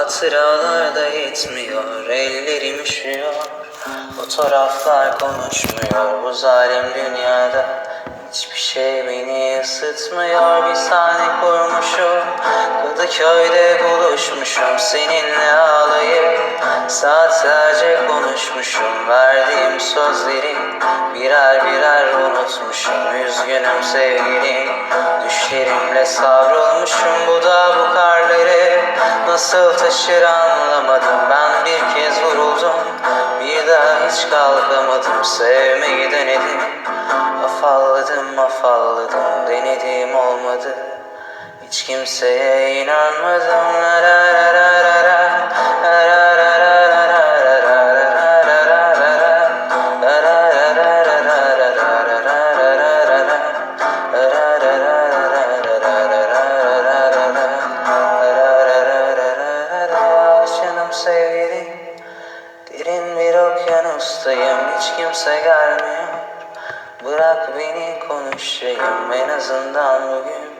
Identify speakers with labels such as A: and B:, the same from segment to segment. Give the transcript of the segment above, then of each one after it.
A: Hatıralar da yetmiyor Ellerim üşüyor. Fotoğraflar konuşmuyor Bu zalim dünyada Hiçbir şey beni ısıtmıyor. Bir sahne kurmuşum Kadıköy'de buluşmuşum Seninle ağlayıp Saatlerce konuşmuşum Verdiğim sözleri Birer birer unutmuşum Üzgünüm sevgilim Düşlerimle savrulmuşum Bu da bu karları Nasıl taşır anlamadım Ben bir kez vuruldum Bir daha hiç kalkamadım Sevmeyi denedim Afalladım afalladım Denedim olmadı hiç kimseye inanmadım la la la la la Derin bir okyanustayım hiç kimse gelmiyor Bırak beni konuşayım en azından bugün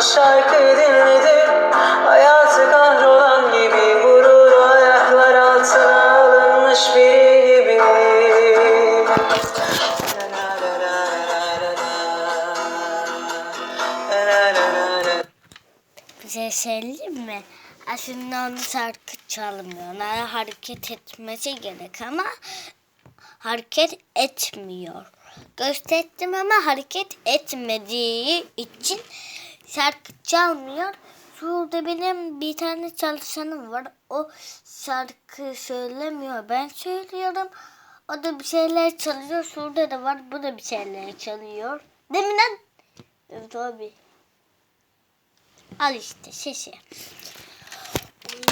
A: şarkıyı dinledim Hayatı kahrolan gibi Gururu ayaklar altına alınmış biri gibi Bir
B: şey söyleyeyim mi? Aslında onu şarkı çalmıyor. Ona hareket etmesi gerek ama hareket etmiyor. Gösterdim ama hareket etmediği için şarkı çalmıyor. Şurada benim bir tane çalışanım var. O şarkı söylemiyor. Ben söylüyorum. O da bir şeyler çalıyor. Şurada da var. Bu da bir şeyler çalıyor. Lan? Evet tabii. Al işte sesi.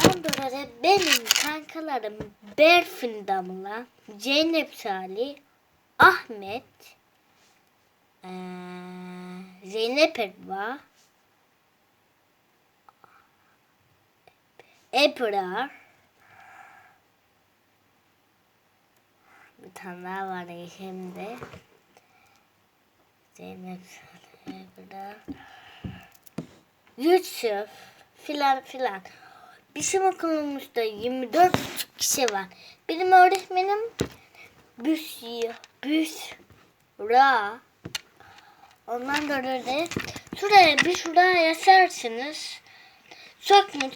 B: Ondan da benim kankalarım Berfin Damla, Zeynep Salih, Ahmet, eee, Zeynep Erba, Ebrar, bir tane daha var şimdi. Zeynep Ebrar, Yusuf filan filan. Bizim okulumuzda 24 kişi var. Benim öğretmenim Büsya, Büsra. Ondan da şuraya bir şuraya yazarsınız. Çok mutlu.